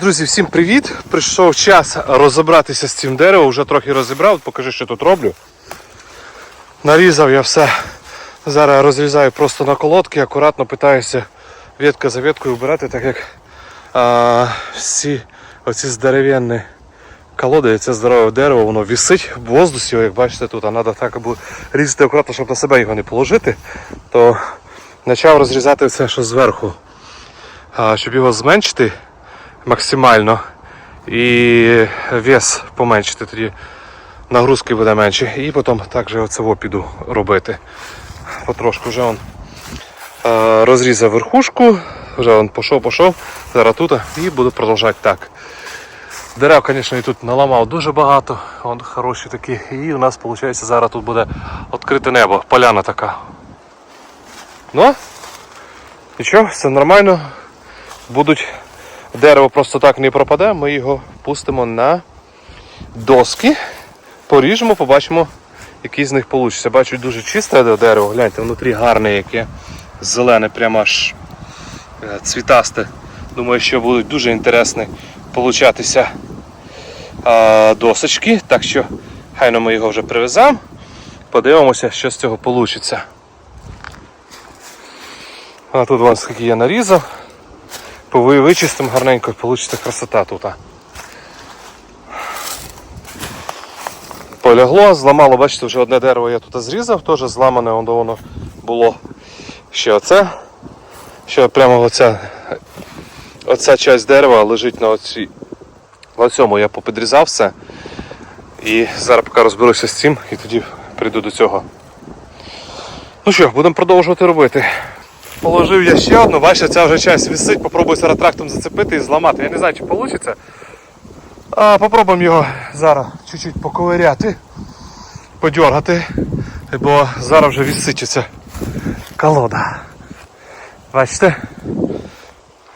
Друзі, всім привіт! Прийшов час розібратися з цим деревом, вже трохи розібрав, покажи, що тут роблю. Нарізав я все. Зараз розрізаю просто на колодки, акуратно питаюся ветка за веткою вбирати, так як а, всі оці здерев'яні колоди, це здорове дерево, воно висить в воздусі, як бачите тут, а треба так або різати акуратно, щоб на себе його не положити, то почав розрізати все, що зверху, а, щоб його зменшити максимально і вес поменшити, тоді нагрузки буде менше. І потім також оцево піду робити. Потрошку вже он е, розрізав верхушку, вже он пішов, пішов, зараз тут і буду продовжувати так. Дерев, звісно, і тут наламав дуже багато, он хороші такі. І у нас виходить зараз тут буде відкрите небо, поляна така. Ну, нічого, все нормально. Будуть дерево просто так не пропаде, ми його пустимо на доски, поріжемо, побачимо, який з них вийде. Бачу, дуже чисте дерево, гляньте, внутрі гарне яке, зелене, прямо аж е, цвітасте. Думаю, що будуть дуже інтересні получатися а, досочки. Так що хайно ми його вже привеземо. Подивимося, що з цього вийде. А тут вон скільки я нарізав. Пови вичистимо гарненько, вийде красота тут. Полягло, зламало, бачите, вже одне дерево я тут зрізав, теж зламане, воно, було ще оце. Ще прямо оця, оця часть дерева лежить на оцій. На цьому я попідрізав все. І зараз поки розберуся з цим і тоді прийду до цього. Ну що, будемо продовжувати робити. Положив я ще одну, бачите, ця вже часть висить, попробую зараз трактом зацепити і зламати. Я не знаю, чи вийде. А, попробуємо його зараз чуть-чуть поковиряти, подергати, бо зараз вже висить колода. Бачите?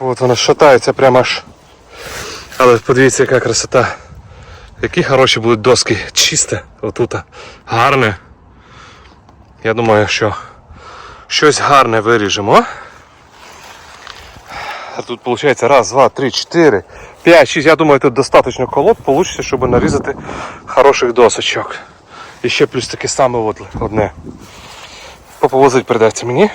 От вона шатається прямо аж. Але подивіться, яка красота. Які хороші будуть доски. Чисте, отут. Гарне. Я думаю, що щось гарне виріжемо. Тут виходить раз, два, три, чотири, п'ять, шість. Я думаю, тут достатньо колод вийде, щоб нарізати хороших досочок. І ще плюс таке саме одне. Поповозить придеться мені.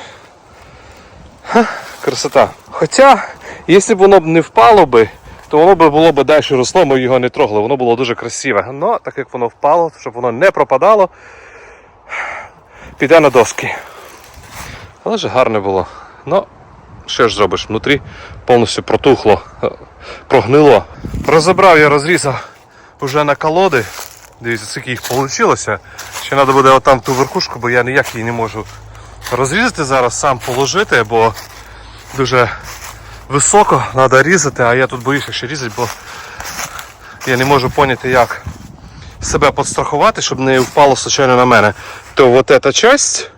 Ха, красота. Хоча, якщо б воно б не впало би, то воно б було б далі росло, ми його не трогали, воно було дуже красиве. Но так як воно впало, щоб воно не пропадало, піде на доски. Але ж гарне було. Ну, що ж зробиш? Внутрі повністю протухло, е, прогнило. Розібрав я розрізав вже на колоди. Дивіться, скільки їх вийшло. Ще треба буде отам ту верхушку, бо я ніяк її не можу розрізати зараз, сам положити, бо дуже високо треба різати, а я тут боюся ще різати, бо я не можу поняти, як себе підстрахувати, щоб не впало случайно на мене. То от ця часть,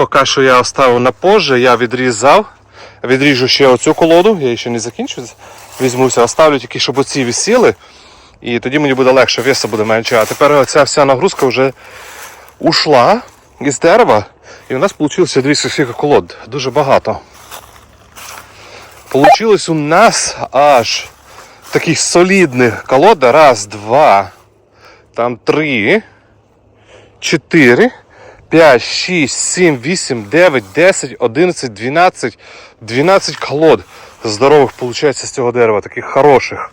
поки що я оставив на позже, я відрізав. Відріжу ще оцю колоду, я її ще не закінчу. Візьмуся, оставлю тільки, щоб оці висіли. І тоді мені буде легше, веса буде менше. А тепер оця вся нагрузка вже ушла із дерева. І у нас вийшло дивіться, скільки колод. Дуже багато. Получилось у нас аж таких солідних колод. Раз, два, там три, чотири. 5, 6, 7, 8, 9, 10, 11, 12, 12 колод здорових виходить з цього дерева, таких хороших.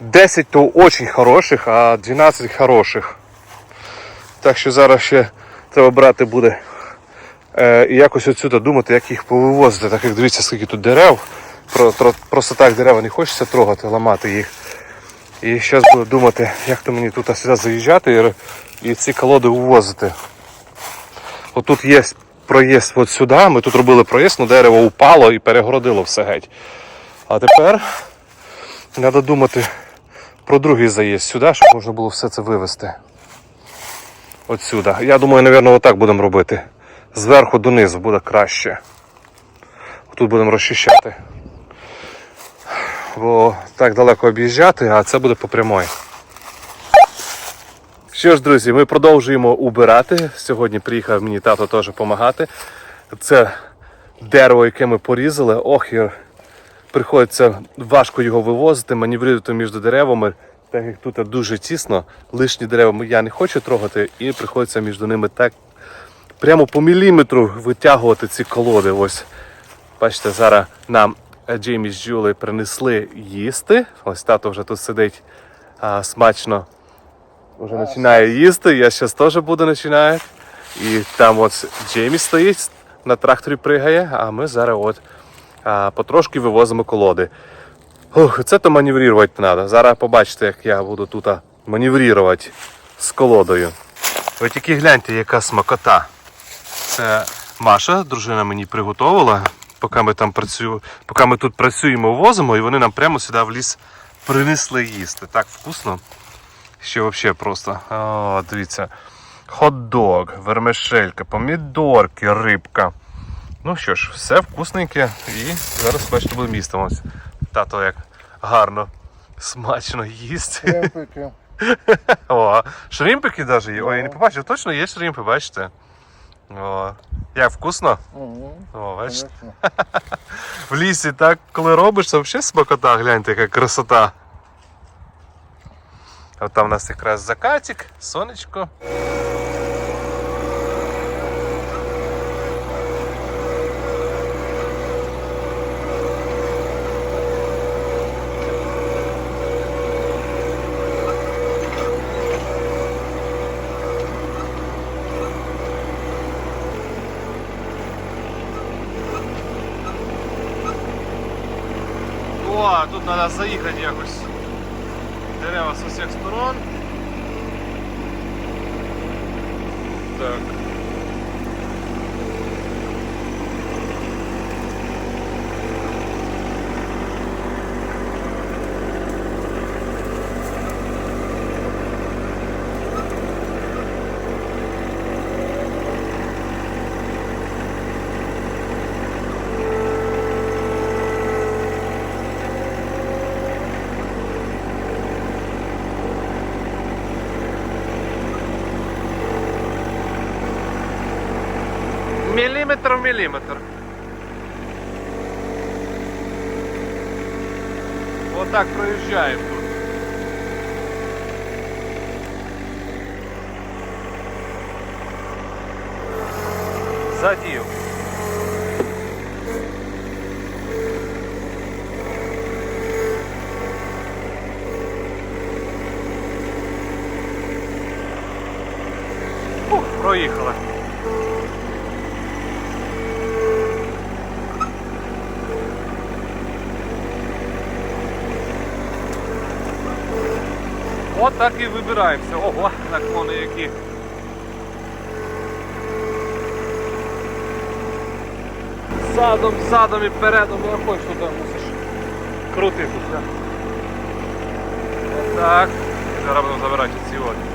10 то очень хороших, а 12 хороших. Так що зараз ще треба брати буде е, і якось отсюди думати, як їх повивозити, так як дивіться, скільки тут дерев. Про, тро- просто так дерева не хочеться трогати, ламати їх. І зараз буду думати, як то мені тут сюди заїжджати і, і ці колоди увозити. Отут є проїзд от сюди, ми тут робили проїзд, але дерево упало і перегородило все геть. А тепер треба думати про другий заїзд сюди, щоб можна було все це вивезти. От сюди. Я думаю, мабуть, отак будемо робити. Зверху донизу буде краще. Тут будемо розчищати. Бо так далеко об'їжджати, а це буде по прямой. Що ж, друзі, ми продовжуємо убирати. Сьогодні приїхав мені тато теж допомагати. Це дерево, яке ми порізали. Ох, і приходиться важко його вивозити, маневрувати між деревами. Так як тут дуже тісно, лишні дерева я не хочу трогати, і приходиться між ними так прямо по міліметру витягувати ці колоди. Ось бачите, зараз нам Джеймі з Джули принесли їсти. Ось тато вже тут сидить а, смачно. Вже починає їсти. Я зараз теж буду починати. І там от Джеймі стоїть, на тракторі пригає, а ми зараз от а, потрошки вивозимо колоди. Ух, це то маневрувати треба. Зараз побачите, як я буду тут маневрувати з колодою. Ви тільки гляньте, яка смакота. Це Маша, дружина мені приготувала, поки ми там працю... поки ми тут працюємо, возимо, і вони нам прямо сюди в ліс принесли їсти. Так вкусно. Ще взагалі просто. О, дивіться. Хот-дог, вермишелька, помідорки, рибка. Ну що ж, все вкусненьке. І зараз бачите, буде місто. Ось тато як гарно, смачно їсть. Кемпики. О, шримпики навіть є. Ой, я не побачив, точно є шримпи, бачите? О, як вкусно? Угу, О, бачите? В лісі так, коли робиш, це взагалі смакота, гляньте, яка красота. Там у нас якраз закатик, сонечко. О, тут треба заїхати якось. Дерева з усіх сторон. Так. Міліметр в міліметр. Отак проїжджаємо тут. Задів. Фух, проїхали. І. Ого, наклони які. Задом, задом і передом, хочу туди мусиш крутитися. Так. Зараз будемо забирати ці от.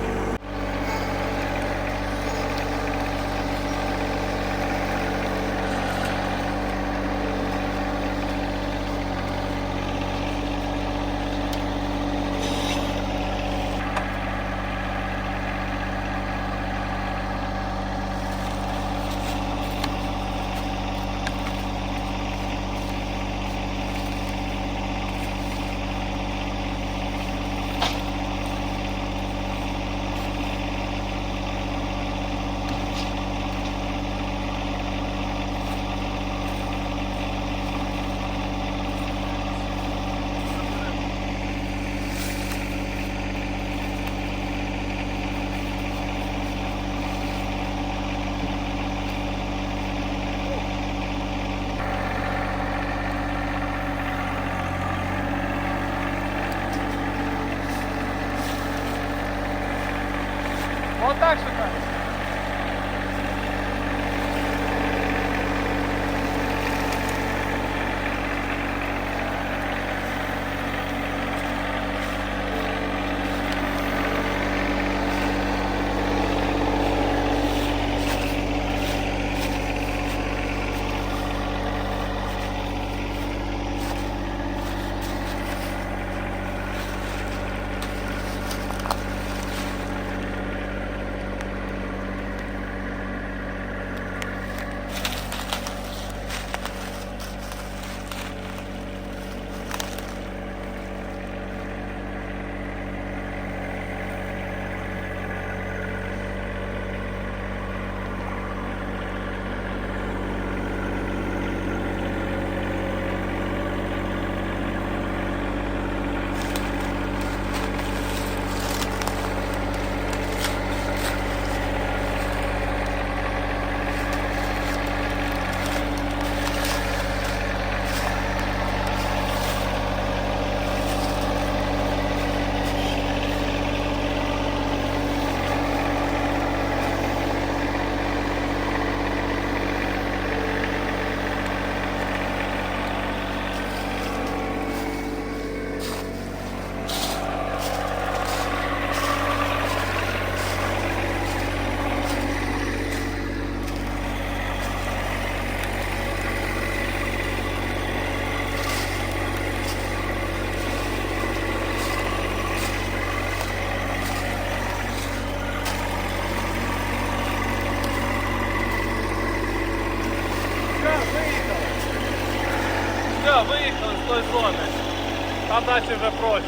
А далі вже проще.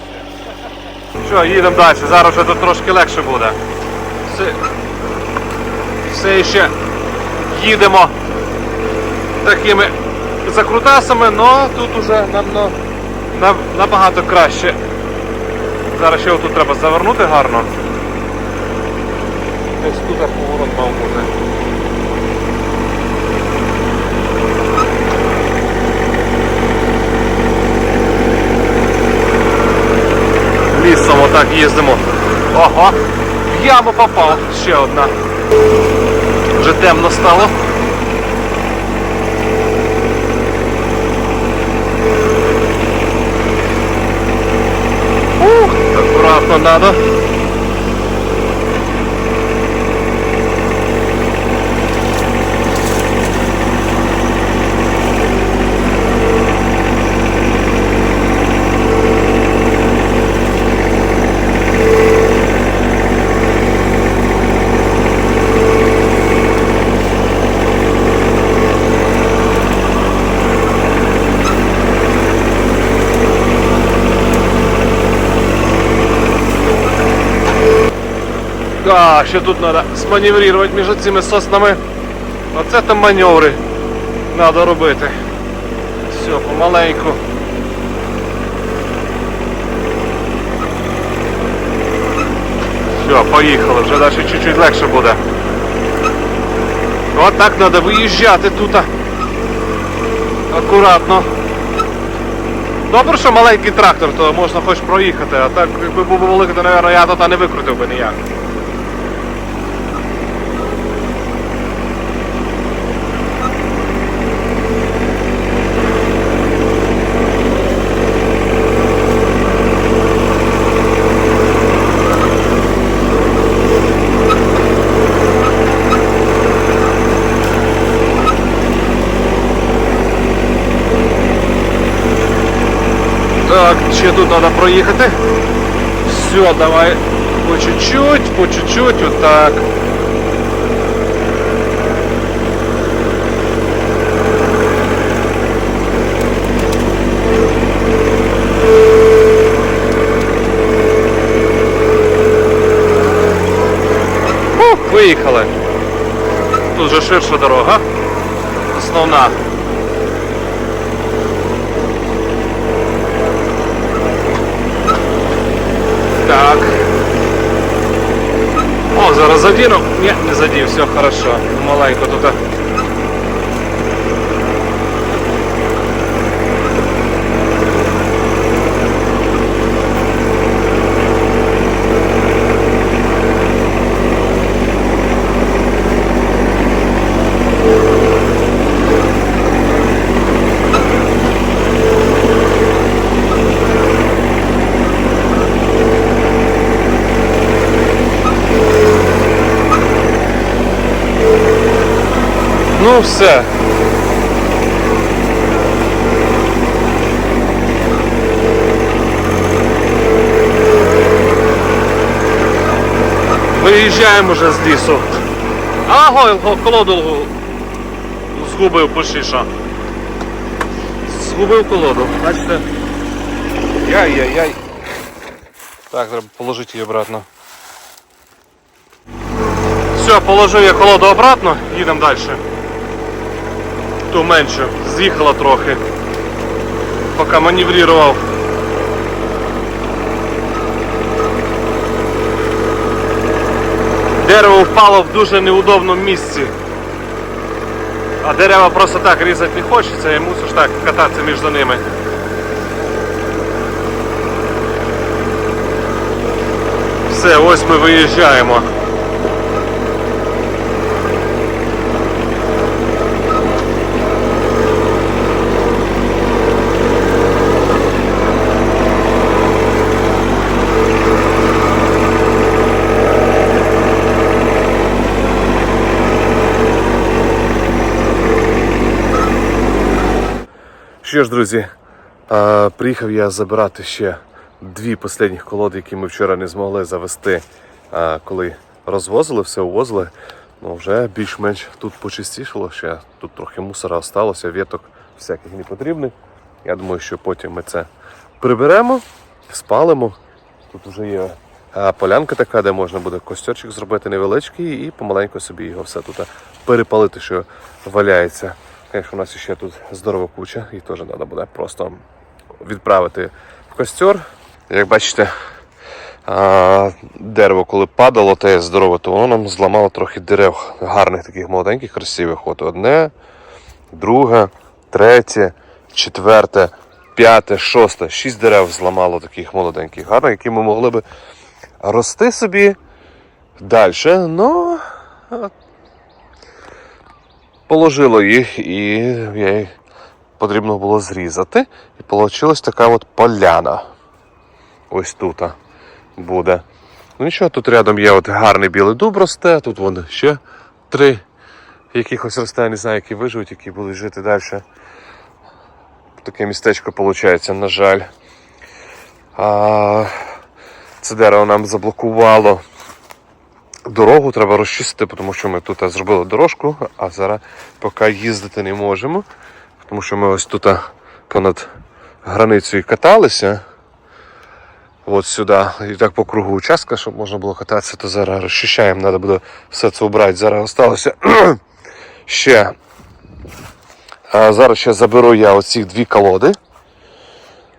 Що, їдемо далі, зараз вже тут трошки легше буде. Все, все ще їдемо такими закрутасами, але тут уже нам на- на- набагато краще. Зараз ще тут треба завернути гарно. Ось тут поворот мав бути. Лісом отак їздимо. Ого, в яму попав. Ще одна. Вже темно стало. Ух, аккуратно надо. Да, ще тут треба сманеврувати між цими соснами. Оце там маневри треба робити. Все, помаленьку. Все, поїхали, вже далі чуть-чуть легше буде. От так треба виїжджати тут. Акуратно. Добре, що маленький трактор, то можна хоч проїхати, а так якби був великий, то, мабуть, я тут не викрутив би ніяк. Так, ще тут треба проїхати. Все, давай по чуть-чуть, по чуть-чуть, вот так. Ух, виїхали. Тут же ширша дорога. Основна. Так. О, зараз задіну. Ні, не задів, все хорошо. Маленько тут. Ну все. Виїжджаємо вже з лісу. Аго, колоду згубив пошиша. Згубив колоду. Бачите? Яй-яй-яй. Так, треба положити її обратно. Все, положив я колоду обратно, їдемо далі. Ту меншу, з'їхала трохи. Поки маневрував. Дерево впало в дуже неудобному місці. А дерева просто так різати не хочеться і мусиш так кататися між ними. Все, ось ми виїжджаємо. Що ж, друзі, приїхав я забирати ще дві останніх колоди, які ми вчора не змогли завести, коли розвозили, все увозили. Ну, вже більш-менш тут почистішало, ще тут трохи мусора осталося, віток всяких непотрібних. Я думаю, що потім ми це приберемо, спалимо. Тут вже є полянка така, де можна буде костюрчик зробити невеличкий і помаленьку собі його все тут перепалити, що валяється. Звісно, у нас ще тут здорова куча, і теж треба буде просто відправити в костер. Як бачите, дерево, коли падало, те здорове, то воно нам зламало трохи дерев гарних, таких молоденьких, красивих. От одне, друге, третє, четверте, п'яте, шосте, шість дерев зламало таких молоденьких, гарних, які ми могли би рости собі далі. Ну, положило їх і я їх потрібно було зрізати. І вийшла така от поляна. Ось тут буде. Ну нічого, тут рядом є от гарний білий дуб росте, тут вон ще три якихось росте, я не знаю, які виживуть, які будуть жити далі. Таке містечко виходить, на жаль. А, це дерево нам заблокувало дорогу, треба розчистити, тому що ми тут зробили дорожку, а зараз поки їздити не можемо. Тому що ми ось тут понад границею каталися. От сюди, і так по кругу участка, щоб можна було кататися, то зараз розчищаємо, треба буде все це убрати. Зараз залишилося ще. А зараз ще заберу я оці дві колоди.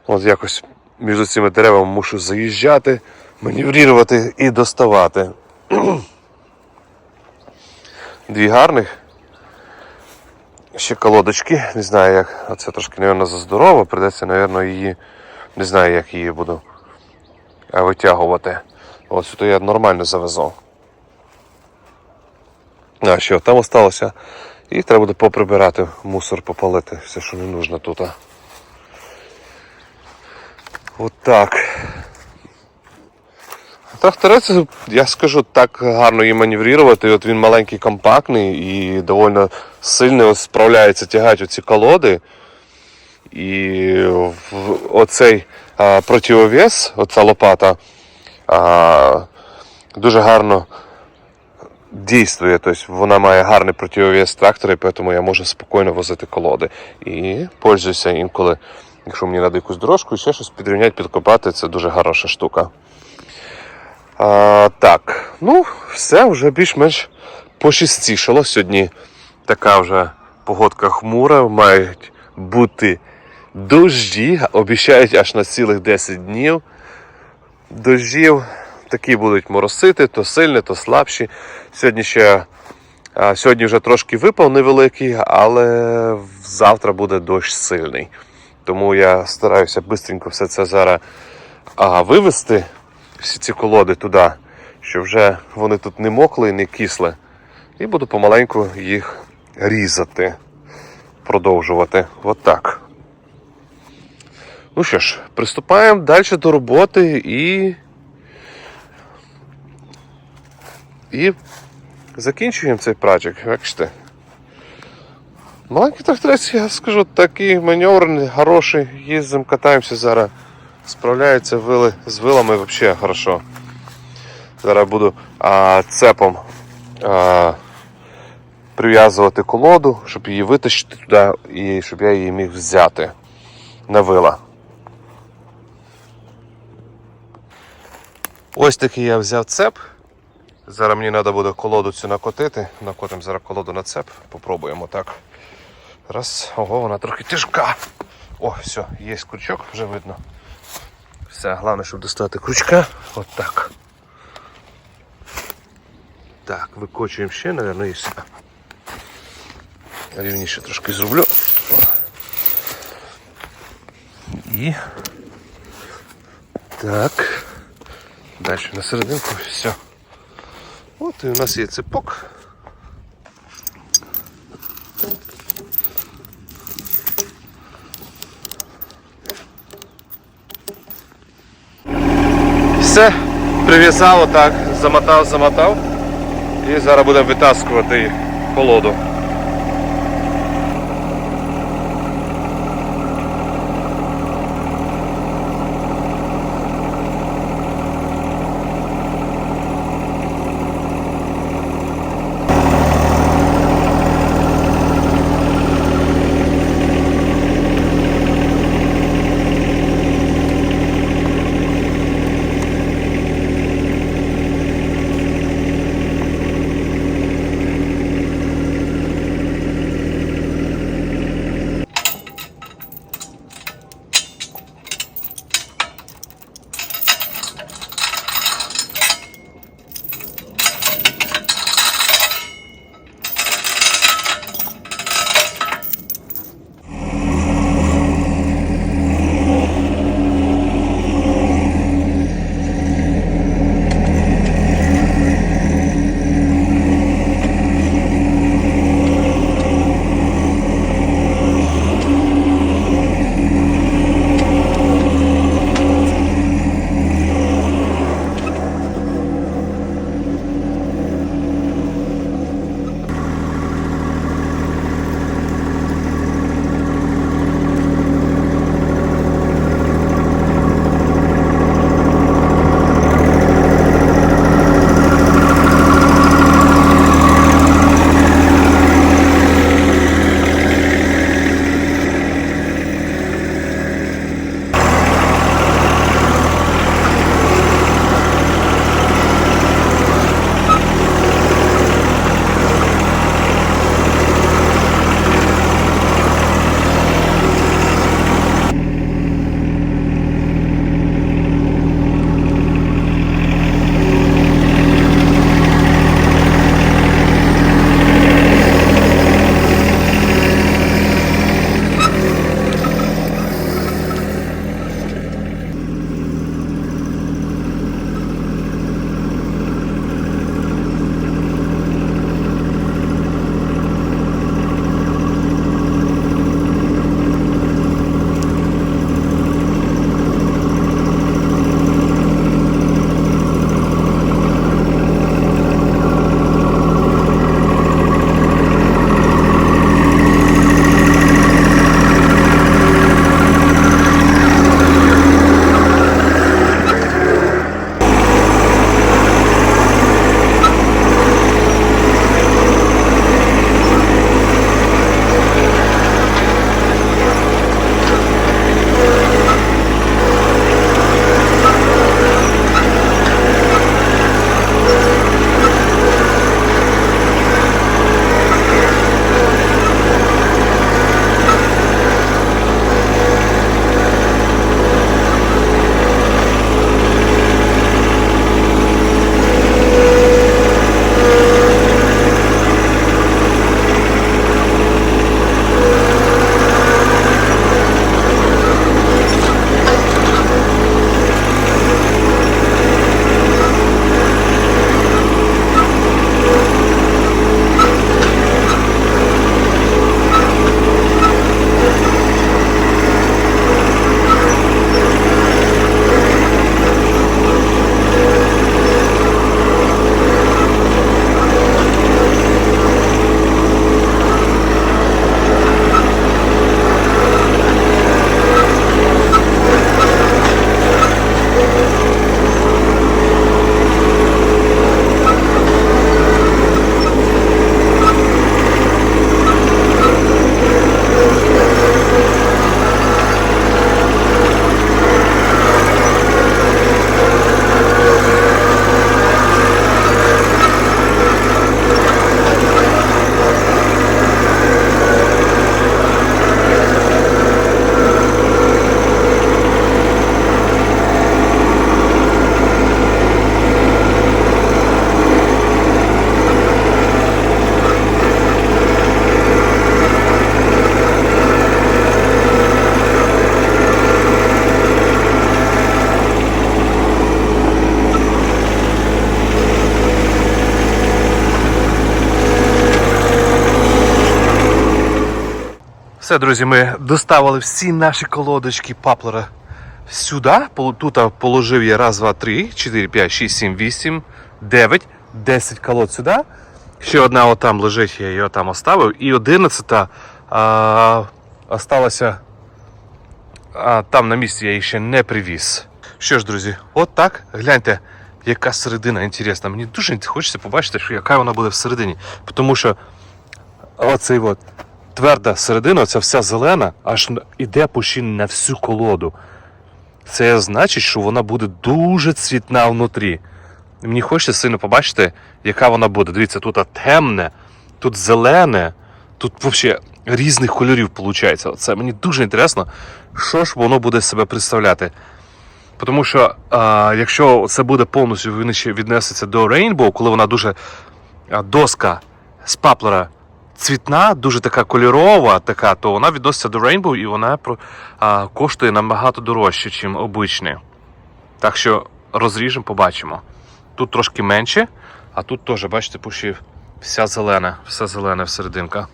От якось між цими деревами мушу заїжджати, маневрувати і доставати. Дві гарних. Ще колодочки, не знаю як. А це трошки, мабуть, заздорово. Придеться, мабуть, її. Не знаю, як її буду витягувати. Ось то я нормально завезу. А що, там осталося. І треба буде поприбирати, мусор попалити, все, що не нужно тут. От так. Тракторець, я скажу, так гарно її маневрувати. От він маленький, компактний і доволі сильно справляється тягати оці колоди. І оцей а, противовес, оця лопата, а, дуже гарно дійствує. Тобто вона має гарний противовес трактора, і тому я можу спокійно возити колоди. І пользуюся інколи, якщо мені треба якусь дорожку, ще щось підрівняти, підкопати, це дуже хороша штука. А, так, ну, все вже більш-менш пощастішало. Сьогодні така вже погодка хмура, мають бути дощі, обіцяють аж на цілих 10 днів. Дощів такі будуть моросити, то сильні, то слабші. Сьогодні ще сьогодні вже трошки випав невеликий, але завтра буде дощ сильний. Тому я стараюся швидко все це зараз а, вивести всі ці колоди туди, щоб вже вони тут не мокли, і не кисли. І буду помаленьку їх різати, продовжувати. От так. Ну що ж, приступаємо далі до роботи і. І закінчуємо цей праджик, бачите. Маленький тракторець, я скажу, такий маневрний, хороший. Їздимо, катаємося зараз. Справляється вили, з вилами взагалі хорошо. Зараз буду а, цепом а, прив'язувати колоду, щоб її витащити туди і щоб я її міг взяти на вила. Ось такий я взяв цеп. Зараз мені треба буде колоду цю накотити. Накотимо зараз колоду на цеп. Попробуємо так. Раз, ого, вона трохи тяжка. О, все, є крючок, вже видно. Все, головне, щоб достати крючка. От так. Так, викочуємо ще, мабуть, і все. Рівніше трошки зроблю. І. Так. Далі на серединку, все. От і у нас є цепок. Все, прив'язав отак, замотав, замотав. І зараз будемо витаскувати колоду. Все, друзі, ми доставили всі наші колодочки паплера сюди. Тут положив я раз, два, три, чотири, п'ять, шість, сім, вісім, дев'ять, десять колод сюди. Ще одна отам лежить, я її там оставив. І одинадцята а, осталася а, там на місці, я її ще не привіз. Що ж, друзі, от так. Гляньте, яка середина інтересна. Мені дуже хочеться побачити, що яка вона буде всередині. Тому що оцей от тверда середина, ця вся зелена, аж іде почти на всю колоду. Це значить, що вона буде дуже цвітна внутрі. Мені хочеться сильно побачити, яка вона буде. Дивіться, тут темне, тут зелене, тут взагалі різних кольорів виходить. Це мені дуже інтересно, що ж воно буде себе представляти. Тому що а, якщо це буде повністю віднесеться до Rainbow, коли вона дуже доска з паплера цвітна, дуже така кольорова, така, то вона відноситься до Rainbow і вона а, коштує набагато дорожче, ніж обичні. Так що розріжемо, побачимо. Тут трошки менше, а тут теж, бачите, пушів вся зелена, все зелене всерединка.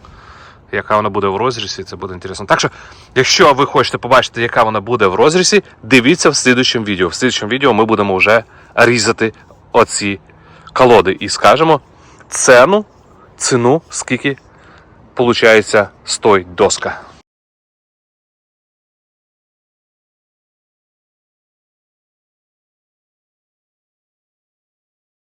Яка вона буде в розрізі, це буде інтересно. Так що, якщо ви хочете побачити, яка вона буде в розрізі, дивіться в слідчому відео. В слідчому відео ми будемо вже різати оці колоди і скажемо ціну, ціну, скільки виходить стой доска.